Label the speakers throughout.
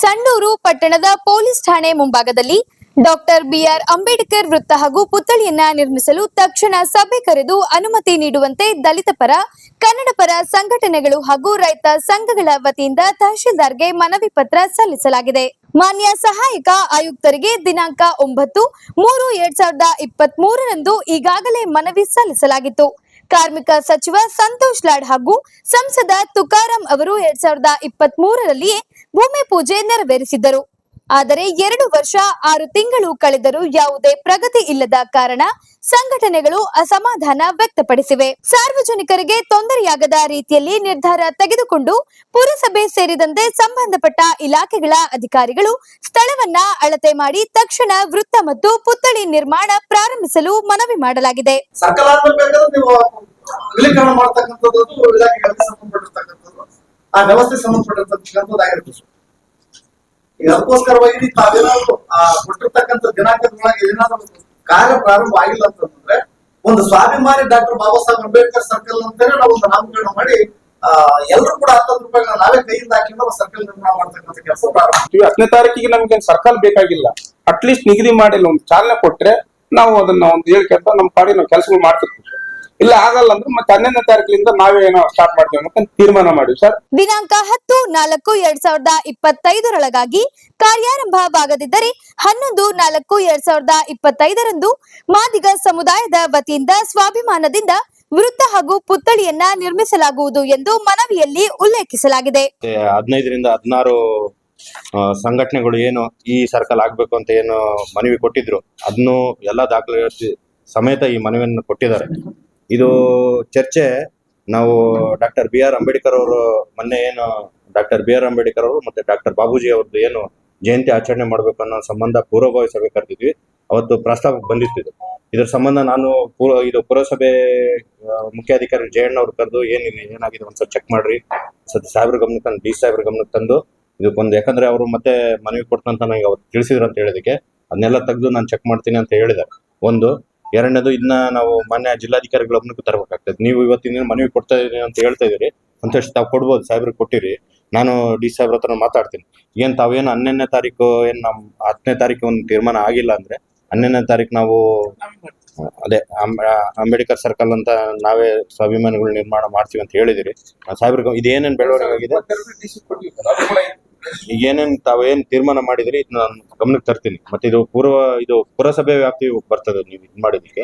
Speaker 1: ಸಂಡೂರು ಪಟ್ಟಣದ ಪೊಲೀಸ್ ಠಾಣೆ ಮುಂಭಾಗದಲ್ಲಿ ಡಾಕ್ಟರ್ ಬಿಆರ್ ಅಂಬೇಡ್ಕರ್ ವೃತ್ತ ಹಾಗೂ ಪುತ್ಥಳಿಯನ್ನ ನಿರ್ಮಿಸಲು ತಕ್ಷಣ ಸಭೆ ಕರೆದು ಅನುಮತಿ ನೀಡುವಂತೆ ದಲಿತ ಪರ, ಕನ್ನಡ ಪರ ಸಂಘಟನೆಗಳು ಹಾಗೂ ರೈತ ಸಂಘಗಳ ವತಿಯಿಂದ ತಹಶೀಲ್ದಾರ್ಗೆ ಮನವಿ ಪತ್ರ ಸಲ್ಲಿಸಲಾಗಿದೆ. ಮಾನ್ಯ ಸಹಾಯಕ ಆಯುಕ್ತರಿಗೆ ದಿನಾಂಕ ಒಂಬತ್ತು ಮೂರು ಎರಡ್ ಸಾವಿರದ ಇಪ್ಪತ್ತ್ ಮೂರರಂದು ಈಗಾಗಲೇ ಮನವಿ ಸಲ್ಲಿಸಲಾಗಿತ್ತು. ಕಾರ್ಮಿಕ ಸಚಿವ ಸಂತೋಷ್ ಲಾಡ್ ಹಾಗೂ ಸಂಸದ ತುಕಾರಾಂ ಅವರು ಎರಡ್ ಸಾವಿರದ ಇಪ್ಪತ್ತ್ ಮೂರರಲ್ಲಿಯೇ ಭೂಮಿ ಪೂಜೆ ನೆರವೇರಿಸಿದ್ದರು. ಆದರೆ ಎರಡು ವರ್ಷ, ಆರು ತಿಂಗಳು ಕಳೆದರೂ ಯಾವುದೇ ಪ್ರಗತಿ ಇಲ್ಲದ ಕಾರಣ ಸಂಘಟನೆಗಳು ಅಸಮಾಧಾನ ವ್ಯಕ್ತಪಡಿಸಿವೆ. ಸಾರ್ವಜನಿಕರಿಗೆ ತೊಂದರೆಯಾಗದ ರೀತಿಯಲ್ಲಿ ನಿರ್ಧಾರ ತೆಗೆದುಕೊಂಡು ಪುರಸಭೆ ಸೇರಿದಂತೆ ಸಂಬಂಧಪಟ್ಟ ಇಲಾಖೆಗಳ ಅಧಿಕಾರಿಗಳು ಸ್ಥಳವನ್ನ ಅಳತೆ ಮಾಡಿ ತಕ್ಷಣ ವೃತ್ತ ಮತ್ತು ಪುತ್ಥಳಿ ನಿರ್ಮಾಣ ಪ್ರಾರಂಭಿಸಲು ಮನವಿ ಮಾಡಲಾಗಿದೆ.
Speaker 2: ಆ ವ್ಯವಸ್ಥೆ ಸಂಬಂಧಪಟ್ಟಿರ್ತಕ್ಕಂಥದ್ದಾಗಿರುತ್ತೆ ಸರ್. ಈಗ ಅದಕ್ಕೋಸ್ಕರವಾಗಿ ತಾವೇನಾದ್ರು ಆ, ಕೊಟ್ಟಿರ್ತಕ್ಕಂಥ ದಿನಾಂಕದೊಳಗೆ ಏನಾದ್ರು ಕಾರ್ಯ ಪ್ರಾರಂಭ ಆಗಿಲ್ಲ ಅಂತಂದ್ರೆ, ಒಂದು ಸ್ವಾಭಿಮಾನಿ ಡಾಕ್ಟರ್ ಬಾಬಾ ಸಾಹೇಬ್ ಅಂಬೇಡ್ಕರ್ ಸರ್ಕಲ್ ಅಂತಾನೆ ನಾವು ಒಂದು ನಾಮಕರಣ ಮಾಡಿ ಎಲ್ಲರೂ ಕೂಡ ಹತ್ತತ್ತು ರೂಪಾಯಿಗಳನ್ನ ನಾವೇ ಕೈಯಿಂದ ಹಾಕಿದ್ರೆ ಸರ್ಕಲ್ ನಿರ್ಮಾಣ ಮಾಡ್ತಕ್ಕಂಥ ಕೆಲಸ ಪ್ರಾರಂಭ
Speaker 3: ಹತ್ತನೇ ತಾರೀಕಿಗೆ ನಮ್ಗೆ ಸರ್ಕಲ್ ಬೇಕಾಗಿಲ್ಲ ಅಟ್ಲೀಸ್ಟ್ ನಿಗದಿ ಮಾಡಿ ಒಂದು ಚಾಲನೆ ಕೊಟ್ರೆ ನಾವು ಅದನ್ನ ಒಂದು ಹೇಳ್ಕೊಂತ ನಮ್ಮ ಪಾಡಿ ನಾವು ಕೆಲಸಗಳು ಮಾಡ್ತಿರ್ತೀವಿ. ಇಲ್ಲ ಆಗಲ್ಲ ಅಂದ್ರೆ ಮತ್ತೆ ಹನ್ನೊಂದನೇ ತಾರೀಕಿನಿಂದ ನಾವೇ ಏನೋ ಸ್ಟಾರ್ಟ್ ಮಾಡ್ತೀವಿ ಅಂತ ತೀರ್ಮಾನ ಮಾಡಿವಿ ಸರ್.
Speaker 1: ದಿನಾಂಕ ಹತ್ತು ನಾಲ್ಕು ಎರಡ್ ಸಾವಿರದ ಇಪ್ಪತ್ತೈದರೊಳಗಾಗಿ ಕಾರ್ಯಾರಂಭವಾಗದಿದ್ದರೆ ಹನ್ನೊಂದು ನಾಲ್ಕು ಎರಡ್ ಸಾವಿರದ ಇಪ್ಪತ್ತೈದರಂದು ಮಾದಿಗ ಸಮುದಾಯದ ವತಿಯಿಂದ ಸ್ವಾಭಿಮಾನದಿಂದ ವೃತ್ತ ಹಾಗೂ ಪುತ್ಥಳಿಯನ್ನ ನಿರ್ಮಿಸಲಾಗುವುದು ಎಂದು ಮನವಿಯಲ್ಲಿ ಉಲ್ಲೇಖಿಸಲಾಗಿದೆ.
Speaker 4: ಹದಿನೈದರಿಂದ ಹದಿನಾರು ಸಂಘಟನೆಗಳು ಏನು ಈ ಸರ್ಕಲ್ ಆಗ್ಬೇಕು ಅಂತ ಏನು ಮನವಿ ಕೊಟ್ಟಿದ್ರು ಅದನ್ನು ಎಲ್ಲ ದಾಖಲೆ ಸಮೇತ ಈ ಮನವಿಯನ್ನು ಕೊಟ್ಟಿದ್ದಾರೆ. ಇದು ಚರ್ಚೆ. ನಾವು ಡಾಕ್ಟರ್ ಬಿ ಆರ್ ಅಂಬೇಡ್ಕರ್ ಅವರು ಮೊನ್ನೆ ಏನು ಡಾಕ್ಟರ್ ಬಿ ಆರ್ ಅಂಬೇಡ್ಕರ್ ಅವರು ಮತ್ತೆ ಡಾಕ್ಟರ್ ಬಾಬೂಜಿ ಅವ್ರದ್ದು ಏನು ಜಯಂತಿ ಆಚರಣೆ ಮಾಡ್ಬೇಕು ಅನ್ನೋ ಸಂಬಂಧ ಪೂರ್ವಭಾವಿ ಸಭೆ ಕರೆದಿದ್ವಿ. ಅವತ್ತು ಪ್ರಸ್ತಾಪ ಬಂದಿತ್ತು ಇದರ ಇದ್ರ ಸಂಬಂಧ ನಾನು ಪೂರ್ವ ಇದು ಪುರಸಭೆ ಮುಖ್ಯಾಧಿಕಾರಿ ಜಯಣ್ಣ ಅವ್ರು ಕರೆದು ಏನಿದೆ ಏನಾಗಿದೆ ಒಂದ್ಸಲ ಚೆಕ್ ಮಾಡ್ರಿ. ಸತಿ ಸಾಹೇಬ್ರ ಗಮನಕ್ಕೆ ತಂದು ಡಿ ಸಾಹೇಬ್ರ ಗಮನಕ್ಕೆ ತಂದು ಇದಕ್ಕೊಂದು ಯಾಕಂದ್ರೆ ಅವರು ಮತ್ತೆ ಮನವಿ ಕೊಡ್ತಂತ ನನಗೆ ಅವತ್ತು ತಿಳಿಸಿದ್ರು ಅಂತ ಹೇಳಿದಕ್ಕೆ ಅದನ್ನೆಲ್ಲ ತೆಗೆದು ನಾನು ಚೆಕ್ ಮಾಡ್ತೀನಿ ಅಂತ ಹೇಳಿದ್ದಾರೆ. ಒಂದು ಎರಡನೇದು ಇದನ್ನ ನಾವು ಮಾನ್ಯ ಜಿಲ್ಲಾಧಿಕಾರಿಗಳ ಗಮನಕ್ಕೆ ತರಬೇಕಾಗ್ತದೆ. ನೀವು ಇವತ್ತಿನ ಮನವಿ ಕೊಡ್ತಾ ಇದೀನಿ ಅಂತ ಹೇಳ್ತಾ ಇದೀರಿ ಅಂತಷ್ಟು ತಾವು ಕೊಡ್ಬೋದು ಸಾಹೇಬ್ರಿಗೆ ಕೊಟ್ಟಿರಿ. ನಾನು ಡಿ ಸಾಹೇಬ್ರ ಹತ್ರ ಮಾತಾಡ್ತೀನಿ. ಏನ್ ತಾವೇನು ಹನ್ನೊಂದನೇ ತಾರೀಕು, ಏನ್ ನಮ್ ಹತ್ತನೇ ತಾರೀಕು ಒಂದು ತೀರ್ಮಾನ ಆಗಿಲ್ಲ ಅಂದ್ರೆ ಹನ್ನೊಂದನೇ ತಾರೀಕು ನಾವು, ಅದೇ ಅಂಬ- ಅಂಬೇಡ್ಕರ್ ಸರ್ಕಲ್ ಅಂತ ನಾವೇ ಸ್ವಾಭಿಮಾನಿಗಳು ನಿರ್ಮಾಣ ಮಾಡ್ತೀವಿ ಅಂತ ಹೇಳಿದಿರಿ. ಸಾಹೇಬ್ರಿಗೆ ಇದೇನೇನು ಬೆಳವಣಿಗೆ ಆಗಿದೆ? ಏನೇನ್ ತಾವೇನ್ ತೀರ್ಮಾನ ಮಾಡಿದ್ರಿ ಇದನ್ನ ನಾನು ಗಮನಕ್ಕೆ ತರ್ತೀನಿ. ಮತ್ತೆ ಇದು ಪೂರ್ವ, ಇದು ಪುರಸಭೆ ವ್ಯಾಪ್ತಿ ಬರ್ತದೆ ನೀವು ಇದು ಮಾಡಿದಕ್ಕೆ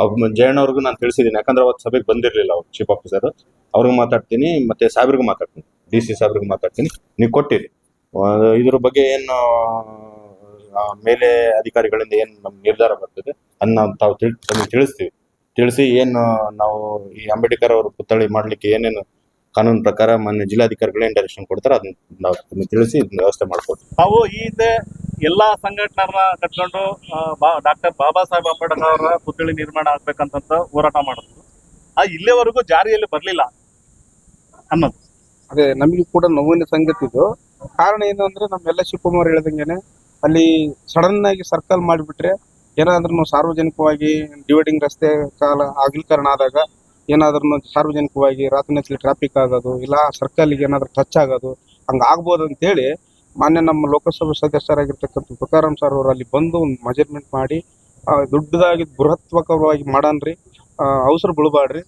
Speaker 4: ಅವ್ರ ಜಯಣ್ಣ ಅವ್ರಿಗೂ ನಾನು ತಿಳಿಸಿದ್ದೀನಿ ಯಾಕಂದ್ರೆ ಅವತ್ತು ಸಭೆಗೆ ಬಂದಿರಲಿಲ್ಲ ಅವ್ರು ಚೀಫ್ ಆಫೀಸರ್ ಅವ್ರಿಗೂ ಮಾತಾಡ್ತೀನಿ, ಮತ್ತೆ ಸಾಹೇಬ್ರಿಗೂ ಮಾತಾಡ್ತೀನಿ. ಡಿ ಸಿ ಸಾಹೇಬ್ರಿಗೂ ಮಾತಾಡ್ತೀನಿ. ನೀವು ಕೊಟ್ಟಿರಿ. ಇದ್ರ ಬಗ್ಗೆ ಏನು ಮೇಲೆ ಅಧಿಕಾರಿಗಳಿಂದ ಏನ್ ನಮ್ಗೆ ನಿರ್ಧಾರ ಬರ್ತದೆ ಅದನ್ನ ತಾವು ತಿಳ್- ತಿಳಿಸ್ತೀವಿ. ತಿಳಿಸಿ ಏನು ನಾವು ಈ ಅಂಬೇಡ್ಕರ್ ಅವರು ಪುತ್ಥಳಿ ಮಾಡ್ಲಿಕ್ಕೆ ಏನೇನು ಕಾನೂನು ಪ್ರಕಾರ ಮಾನ್ಯ ಜಿಲ್ಲಾಧಿಕಾರಿಗಳೇನ್ ಡೈರೆಕ್ಷನ್ ಕೊಡ್ತಾರೆ. ಅದನ್ನ ನಾವು ತಿಳಿಸಿ ಇದನ್ನ ವ್ಯವಸ್ಥೆ ಮಾಡ್ಕೊಡ್ತೀವಿ.
Speaker 5: ನಾವು ಈ ಹಿಂದೆ ಎಲ್ಲಾ ಸಂಘಟನೆಗಳನ್ನ ಕಟ್ಕೊಂಡು ಬಾ- ಡಾಕ್ಟರ್ ಬಾಬಾ ಸಾಹೇಬ್ ಅಂಬೇಡ್ಕರ್ ಅವರ ಪುತ್ಥಳಿ ನಿರ್ಮಾಣ ಆಗ್ಬೇಕಂತ ಹೋರಾಟ ಮಾಡಿದ್ರು ಆ ಇಲ್ಲಿವರೆಗೂ ಜಾರಿಯಲ್ಲಿ ಬರ್ಲಿಲ್ಲ ಅನ್ನೋದು.
Speaker 3: ಅದೇ ನಮಗೆ ಕೂಡ ನೋವಿನ ಸಂಗತಿ ಇದು. ಕಾರಣ ಏನು ಅಂದ್ರೆ ನಮ್ಮೆಲ್ಲ ಶಿವಕುಮಾರ್ ಹೇಳ್ದಂಗೆನೆ ಅಲ್ಲಿ ಸಡನ್ ಆಗಿ ಸರ್ಕಲ್ ಮಾಡಿಬಿಟ್ರೆ ಏನಾದ್ರೂ ಸಾರ್ವಜನಿಕವಾಗಿ ಡಿವೈಡಿಂಗ್ ರಸ್ತೆ ಕಾಲ ಅಗಲೀಕರಣ ಆದಾಗ ಏನಾದ್ರೂ ಸಾರ್ವಜನಿಕವಾಗಿ ರಾತ್ರಿ ಟ್ರಾಫಿಕ್ ಆಗೋದು, ಇಲ್ಲ ಸರ್ಕಲ್ಗೆ ಏನಾದರೂ ಟಚ್ ಆಗೋದು, ಹಂಗೆ ಆಗ್ಬೋದು ಅಂತೇಳಿ ಮಾನ್ಯ ನಮ್ಮ ಲೋಕಸಭೆ ಸದಸ್ಯರಾಗಿರ್ತಕ್ಕಂಥ ತುಕಾರಾಮ್ ಸರ್ ಅವರು ಅಲ್ಲಿ ಬಂದು ಒಂದು ಮೆಜರ್ಮೆಂಟ್ ಮಾಡಿ ದುಡ್ಡದಾಗಿ ಬೃಹತ್ವಕವಾಗಿ ಮಾಡನ್ರಿ. ಅವಸರ ಬೀಳಬಾಡ್ರಿ.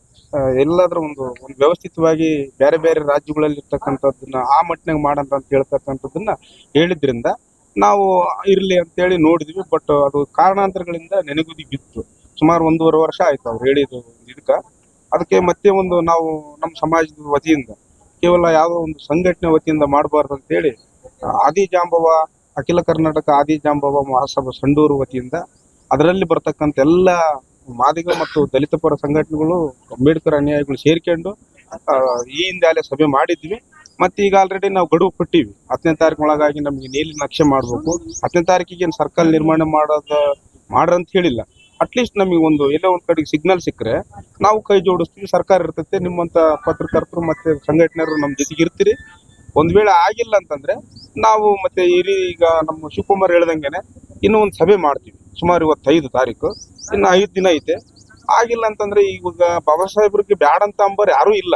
Speaker 3: ಎಲ್ಲಾದ್ರೂ ಒಂದು ಒಂದು ವ್ಯವಸ್ಥಿತವಾಗಿ ಬೇರೆ ಬೇರೆ ರಾಜ್ಯಗಳಲ್ಲಿ ಇರ್ತಕ್ಕಂಥದ್ದನ್ನ ಆ ಮಟ್ಟಿನಾಗ ಮಾಡಂತ ಅಂತ ಹೇಳ್ತಕ್ಕಂಥದ್ದನ್ನ ಹೇಳಿದ್ರಿಂದ ನಾವು ಇರ್ಲಿ ಅಂತೇಳಿ ನೋಡಿದ್ವಿ. ಬಟ್ ಅದು ಕಾರಣಾಂತರಗಳಿಂದ ನೆನೆಗುದಿ ಬಿತ್ತು. ಸುಮಾರು ಒಂದೂವರೆ ವರ್ಷ ಆಯ್ತು ಅವ್ರು ಹೇಳಿದ್ದು ಇದಕ್ಕ. ಅದಕ್ಕೆ ಮತ್ತೆ ಒಂದು ನಾವು ನಮ್ಮ ಸಮಾಜದ ವತಿಯಿಂದ ಕೇವಲ ಯಾವುದೋ ಒಂದು ಸಂಘಟನೆ ವತಿಯಿಂದ ಮಾಡಬಾರ್ದು ಅಂತೇಳಿ ಆದಿ ಜಾಂಬವ, ಅಖಿಲ ಕರ್ನಾಟಕ ಆದಿ ಜಾಂಬವ ಮಹಾಸಭಾ ಸಂಡೂರು ವತಿಯಿಂದ ಅದರಲ್ಲಿ ಬರ್ತಕ್ಕಂಥ ಎಲ್ಲ ಮಾದಿಗ ಮತ್ತು ದಲಿತ ಪರ ಸಂಘಟನೆಗಳು, ಅಂಬೇಡ್ಕರ್ ಅನ್ಯಾಯಗಳು ಸೇರ್ಕೊಂಡು ಈ ಹಿಂದೆ ಸಭೆ ಮಾಡಿದ್ವಿ. ಮತ್ತೆ ಈಗ ಆಲ್ರೆಡಿ ನಾವು ಗಡುವು ಕೊಟ್ಟಿವಿ. ಹತ್ತನೇ ತಾರೀಕು ಒಳಗಾಗಿ ನಮಗೆ ನೀಲಿ ನಕ್ಷೆ ಮಾಡಬೇಕು. ಹತ್ತನೇ ತಾರೀಕಿಗೆ ಏನು ಸರ್ಕಲ್ ನಿರ್ಮಾಣ ಮಾಡೋದ ಮಾಡ್ರಂತ ಹೇಳಿಲ್ಲ. ಅಟ್ಲೀಸ್ಟ್ ನಮಗೆ ಒಂದು ಎಲ್ಲೋ ಒಂದು ಕಡೆಗೆ ಸಿಗ್ನಲ್ ಸಿಕ್ಕರೆ, ನಾವು ಕೈ ಜೋಡಿಸ್ತೀವಿ, ಸರ್ಕಾರ ಇರ್ತೈತೆ, ನಿಮ್ಮಂತ ಪತ್ರಕರ್ತರು ಮತ್ತೆ ಸಂಘಟನೆಯರು ನಮ್ಮ ಜೊತೆಗೆ ಇರ್ತೀರಿ. ಒಂದ್ ವೇಳೆ ಆಗಿಲ್ಲ ಅಂತಂದ್ರೆ, ನಾವು ಮತ್ತೆ ಇಲ್ಲಿ ಈಗ ನಮ್ಮ ಶಿವಕುಮಾರ್ ಹೇಳ್ದಂಗೆನೆ, ಇನ್ನೂ ಒಂದು ಸಭೆ ಮಾಡ್ತೀವಿ, ಸುಮಾರು ಇವತ್ತೈದು ತಾರೀಕು, ಇನ್ನು ಐದು ದಿನ ಐತೆ. ಆಗಿಲ್ಲ ಅಂತಂದ್ರೆ ಈಗ ಬಾಬಾ ಸಾಹೇಬ್ರಿಗೆ ಬ್ಯಾಡ ಅಂತ ಅಂಬರ್ ಯಾರೂ ಇಲ್ಲ.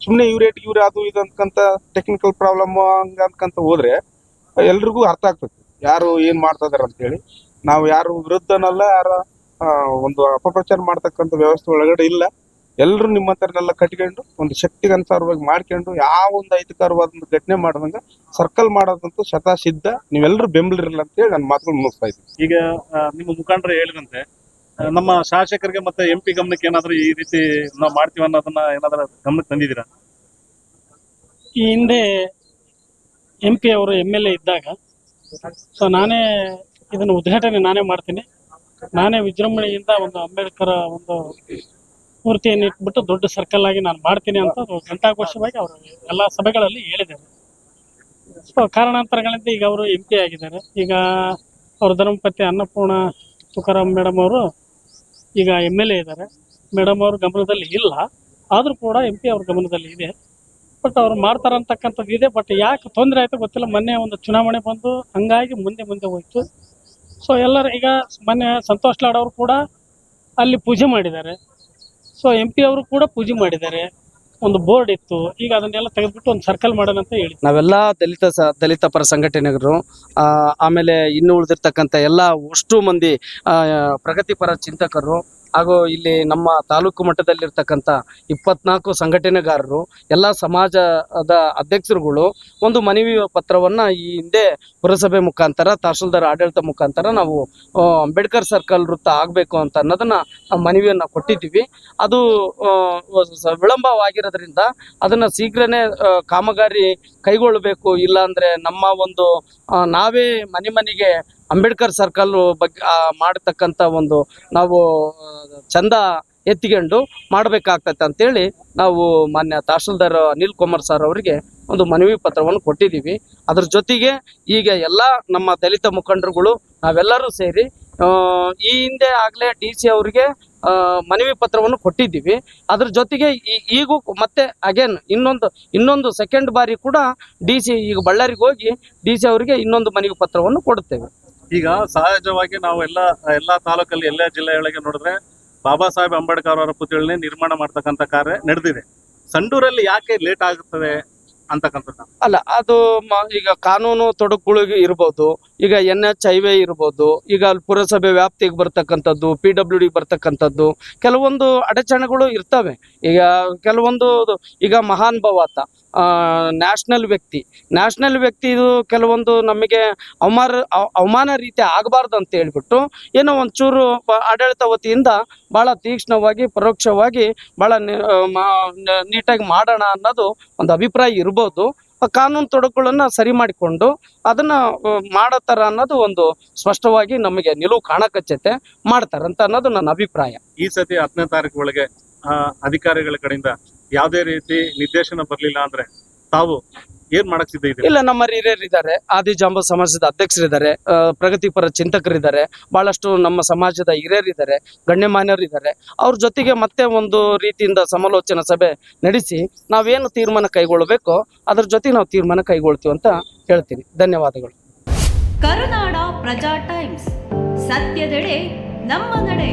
Speaker 3: ಸುಮ್ಮನೆ ಇವ್ರೇಟ್ ಇವ್ರೆ ಅದು ಇದು ಅನ್ಕಂತ ಟೆಕ್ನಿಕಲ್ ಪ್ರಾಬ್ಲಮ್ ಹಂಗೆ ಅನ್ಕಂತ ಹೋದ್ರೆ, ಎಲ್ರಿಗೂ ಅರ್ಥ ಆಗ್ತದೆ ಯಾರು ಏನು ಮಾಡ್ತಾ ಇದಾರೆ ಅಂತೇಳಿ. ನಾವು ಯಾರು ವಿರುದ್ಧನಲ್ಲ ಯಾರ ಒಂದು ಅಪಪ್ರಚಾರ ಮಾಡ್ತಕ್ಕಂಥ ವ್ಯವಸ್ಥೆ ಒಳಗಡೆ ಇಲ್ಲ. ಎಲ್ಲರೂ ಹತ್ರನೆಲ್ಲ ಕಟ್ಕೊಂಡು ಒಂದು ಶಕ್ತಿಗೆ ಅನುಸಾರವಾಗಿ ಮಾಡ್ಕೊಂಡು ಯಾವ ಒಂದು ಐತಿಕಾರವಾದ ಒಂದು ಘಟನೆ ಮಾಡದಂಗ ಸರ್ಕಲ್ ಮಾಡೋದಂತೂ ಶತ ಸಿದ್ಧ ನೀವೆಲ್ಲರೂ ಬೆಂಬಲಿರಲ್ಲ ಅಂತ ಹೇಳಿ ನನ್ನ ಮಾತುಗಳು ಮುಗಿಸ್ತಾ ಇದ್ದೀನಿ.
Speaker 5: ಈಗ ನಿಮ್ಮ ಮುಖಂಡರು ಹೇಳಿದಂತೆ ನಮ್ಮ ಶಾಸಕರಿಗೆ ಮತ್ತೆ ಎಂ ಪಿ ಗಮನಕ್ಕೆ ಏನಾದ್ರು ಈ ರೀತಿ ನಾವು ಮಾಡ್ತೀವಿ ಅನ್ನೋದನ್ನ ಏನಾದ್ರೂ ಗಮನಕ್ಕೆ ತಂದಿದ್ದೀರಾ?
Speaker 6: ಈ ಹಿಂದೆ ಎಂ ಪಿ ಅವರು ಎಂ ಎಲ್ ಎ ಇದ್ದಾಗ ಸೊ ನಾನೇ ಇದನ್ನು ಉದ್ಘಾಟನೆ ನಾನೇ ಮಾಡ್ತೀನಿ. ನಾನೇ ವಿಜೃಂಭಣೆಯಿಂದ ಒಂದು ಅಂಬೇಡ್ಕರ್ ಒಂದು ಮೂರ್ತಿಯನ್ನು ಇಟ್ಬಿಟ್ಟು ದೊಡ್ಡ ಸರ್ಕಲ್ ಆಗಿ ನಾನು ಮಾಡ್ತೀನಿ ಅಂತ ಘಂಟಾಘೋಷವಾಗಿ ಅವರು ಎಲ್ಲ ಸಭೆಗಳಲ್ಲಿ ಹೇಳಿದ್ದಾರೆ. ಸೊ ಕಾರಣಾಂತರಗಳಿಂದ ಈಗ ಅವರು ಎಂ ಪಿ ಆಗಿದ್ದಾರೆ. ಈಗ ಅವ್ರ ಧರ್ಮಪತಿ ಅನ್ನಪೂರ್ಣ ತುಕಾರಾಮ್ ಮೇಡಮ್ ಅವರು ಈಗ ಎಂ ಎಲ್ ಎ ಇದ್ದಾರೆ. ಮೇಡಮ್ ಅವರು ಗಮನದಲ್ಲಿ ಇಲ್ಲ. ಆದರೂ ಕೂಡ ಎಂ ಪಿ ಅವ್ರ ಗಮನದಲ್ಲಿ ಇದೆ. ಬಟ್ ಅವ್ರು ಮಾಡ್ತಾರಂತಕ್ಕಂಥದ್ದು ಇದೆ. ಬಟ್ ಯಾಕೆ ತೊಂದರೆ ಆಯ್ತು ಗೊತ್ತಿಲ್ಲ. ಮೊನ್ನೆ ಒಂದು ಚುನಾವಣೆ ಬಂದು ಹಂಗಾಗಿ ಮುಂದೆ ಮುಂದೆ ಹೋಯ್ತು. ಸೊ ಎಲ್ಲರೂ ಈಗ ಮೊನ್ನೆ ಸಂತೋಷ್ ಲಾಡ್ ಅವರು ಕೂಡ ಅಲ್ಲಿ ಪೂಜೆ ಮಾಡಿದ್ದಾರೆ. ಸೊ ಎಂ ಪಿ ಅವರು ಕೂಡ ಪೂಜೆ ಮಾಡಿದ್ದಾರೆ. ಒಂದು ಬೋರ್ಡ್ ಇತ್ತು. ಈಗ ಅದನ್ನೆಲ್ಲ ತೆಗೆದ್ಬಿಟ್ಟು ಒಂದು ಸರ್ಕಲ್ ಮಾಡೋಣ ಅಂತ ಹೇಳಿ
Speaker 7: ನಾವೆಲ್ಲ ದಲಿತ ಸ, ದಲಿತ ಪರ ಸಂಘಟನೆಗರು ಆಮೇಲೆ ಇನ್ನು ಉಳಿದಿರ್ತಕ್ಕಂಥ ಎಲ್ಲ ಅಷ್ಟು ಮಂದಿ ಪ್ರಗತಿಪರ ಚಿಂತಕರು ಹಾಗೂ ಇಲ್ಲಿ ನಮ್ಮ ತಾಲೂಕು ಮಟ್ಟದಲ್ಲಿರ್ತಕ್ಕಂಥ ಇಪ್ಪತ್ನಾಲ್ಕು ಸಂಘಟನೆಗಾರರು, ಎಲ್ಲ ಸಮಾಜದ ಅಧ್ಯಕ್ಷರುಗಳು ಒಂದು ಮನವಿ ಪತ್ರವನ್ನು ಈ ಹಿಂದೆ ಪುರಸಭೆ ಮುಖಾಂತರ, ತಹಶೀಲ್ದಾರ್ ಆಡಳಿತ ಮುಖಾಂತರ ನಾವು ಅಂಬೇಡ್ಕರ್ ಸರ್ಕಲ್ ವೃತ್ತ ಆಗಬೇಕು ಅಂತ ಅನ್ನೋದನ್ನು ಮನವಿಯನ್ನು ಕೊಟ್ಟಿದ್ದೀವಿ. ಅದು ವಿಳಂಬವಾಗಿರೋದ್ರಿಂದ ಅದನ್ನು ಶೀಘ್ರನೇ ಕಾಮಗಾರಿ ಕೈಗೊಳ್ಳಬೇಕು ಇಲ್ಲಾಂದರೆ ನಮ್ಮ ಒಂದು ನಾವೇ ಮನೆ ಮನೆಗೆ ಅಂಬೇಡ್ಕರ್ ಸರ್ಕಲ್ ಬಗ್ಗೆ ಮಾಡತಕ್ಕಂಥ ಒಂದು ನಾವು ಚಂದ ಎತ್ತಿಕೊಂಡು ಮಾಡಬೇಕಾಗ್ತೈತೆ ಅಂತೇಳಿ ನಾವು ಮಾನ್ಯ ತಹಶೀಲ್ದಾರ್ ಅನಿಲ್ ಕುಮಾರ್ ಸರ್ ಅವರಿಗೆ ಒಂದು ಮನವಿ ಪತ್ರವನ್ನು ಕೊಟ್ಟಿದ್ದೀವಿ. ಅದ್ರ ಜೊತೆಗೆ ಈಗ ಎಲ್ಲ ನಮ್ಮ ದಲಿತ ಮುಖಂಡರುಗಳು ನಾವೆಲ್ಲರೂ ಸೇರಿ ಈ ಹಿಂದೆ ಆಗಲೇ ಡಿ ಸಿ ಅವರಿಗೆ ಮನವಿ ಪತ್ರವನ್ನು ಕೊಟ್ಟಿದ್ದೀವಿ. ಅದ್ರ ಜೊತೆಗೆ ಈಗೂ ಮತ್ತೆ ಅಗೇನ್ ಇನ್ನೊಂದು ಇನ್ನೊಂದು ಸೆಕೆಂಡ್ ಬಾರಿ ಕೂಡ ಡಿ ಸಿ ಈಗ ಬಳ್ಳಾರಿಗೆ ಹೋಗಿ ಡಿ ಸಿ ಅವರಿಗೆ ಇನ್ನೊಂದು ಮನವಿ ಪತ್ರವನ್ನು ಕೊಡುತ್ತೇವೆ.
Speaker 5: ಈಗ ಸಹಜವಾಗಿ ನಾವು ಎಲ್ಲ, ಎಲ್ಲಾ ತಾಲೂಕಲ್ಲಿ, ಎಲ್ಲ ಜಿಲ್ಲೆಗಳಿಗೆ ನೋಡಿದ್ರೆ ಬಾಬಾ ಸಾಹೇಬ್ ಅಂಬೇಡ್ಕರ್ ಅವರ ಪುತ್ಥಳಿನೇ ನಿರ್ಮಾಣ ಮಾಡ್ತಕ್ಕಂಥ ಕಾರ್ಯ ನಡೆದಿದೆ. ಸಂಡೂರಲ್ಲಿ ಯಾಕೆ ಲೇಟ್ ಆಗುತ್ತದೆ? ಅಂತಕ್ಕಂಥದ್ದು
Speaker 7: ಅಲ್ಲ, ಅದು ಈಗ ಕಾನೂನು ತೊಡಕುಗಳಿಗೆ ಇರ್ಬೋದು, ಈಗ ಎನ್ ಎಚ್ ಹೈವೇ ಇರ್ಬೋದು, ಈಗ ಅಲ್ಲಿ ಪುರಸಭೆ ವ್ಯಾಪ್ತಿಗೆ ಬರ್ತಕ್ಕಂಥದ್ದು, ಪಿ ಡಬ್ಲ್ಯೂ ಡಿ ಬರ್ತಕ್ಕಂಥದ್ದು, ಕೆಲವೊಂದು ಅಡಚಣೆಗಳು ಇರ್ತವೆ. ಈಗ ಕೆಲವೊಂದು ಈಗ ಮಹಾನ್ ಭವಾತ ನ್ಯಾಷನಲ್ ವ್ಯಕ್ತಿ ನ್ಯಾಷನಲ್ ವ್ಯಕ್ತಿ ಇದು ಕೆಲವೊಂದು ನಮಗೆ ಅವಮಾನ ಅವ- ಅವಮಾನ ರೀತಿ ಆಗಬಾರ್ದು ಅಂತ ಹೇಳ್ಬಿಟ್ಟು, ಏನೋ ಒಂಚೂರು ಆಡಳಿತ ವತಿಯಿಂದ ಭಾಳ ತೀಕ್ಷ್ಣವಾಗಿ, ಪರೋಕ್ಷವಾಗಿ ಭಾಳ ನೀಟಾಗಿ ಮಾಡೋಣ ಅನ್ನೋದು ಒಂದು ಅಭಿಪ್ರಾಯ ಇರ್ಬೋದು. ಆ ಕಾನೂನು ತೊಡಕುಗಳನ್ನ ಸರಿ ಮಾಡಿಕೊಂಡು ಅದನ್ನ ಮಾಡತಾರ ಅನ್ನೋದು ಒಂದು ಸ್ಪಷ್ಟವಾಗಿ ನಮಗೆ ನಿಲುವು ಮಾಡ್ತಾರ ಮಾಡ್ತಾರಂತ ಅನ್ನೋದು ನನ್ನ ಅಭಿಪ್ರಾಯ.
Speaker 5: ಈ ಸತಿ ಹತ್ತನೇ ತಾರೀಕು ಒಳಗೆ ಅಧಿಕಾರಿಗಳ ಕಡೆಯಿಂದ ಯಾವುದೇ ರೀತಿ ನಿರ್ದೇಶನ ಬರಲಿಲ್ಲ ಅಂದ್ರೆ ತಾವು ಏನ್ ಮಾಡಕ್ ಸಿದ್ಧ ಇದ್ದೀರಿ?
Speaker 7: ಇಲ್ಲ ನಮ್ಮ ಹಿರಿಯರಿದ್ದಾರೆ. ಆದಿಜಾಂಬ ಸಮಾಜದ ಅಧ್ಯಕ್ಷರಿದ್ದಾರೆ. ಪ್ರಗತಿಪರ ಪ್ರಗತಿಪರ ಚಿಂತಕರಿದ್ದಾರೆ. ಬಹಳಷ್ಟು ನಮ್ಮ ಸಮಾಜದ ಹಿರಿಯರಿದ್ದಾರೆ ಗಣ್ಯಮಾನ್ಯರಿದ್ದಾರೆ. ಅವ್ರ ಜೊತೆಗೆ ಮತ್ತೆ ಒಂದು ರೀತಿಯಿಂದ ಸಮಾಲೋಚನಾ ಸಭೆ ನಡೆಸಿ ನಾವೇನು ತೀರ್ಮಾನ ಕೈಗೊಳ್ಳಬೇಕು ಅದ್ರ ಜೊತೆ ನಾವು ತೀರ್ಮಾನ ಕೈಗೊಳ್ತೀವಿ ಅಂತ ಹೇಳ್ತೀನಿ. ಧನ್ಯವಾದಗಳು.
Speaker 8: ಕರುನಾಡ ಪ್ರಜಾ ಟೈಮ್ಸ್. ಸತ್ಯದೆಡೆ ನಮ್ಮ ನಡೆ.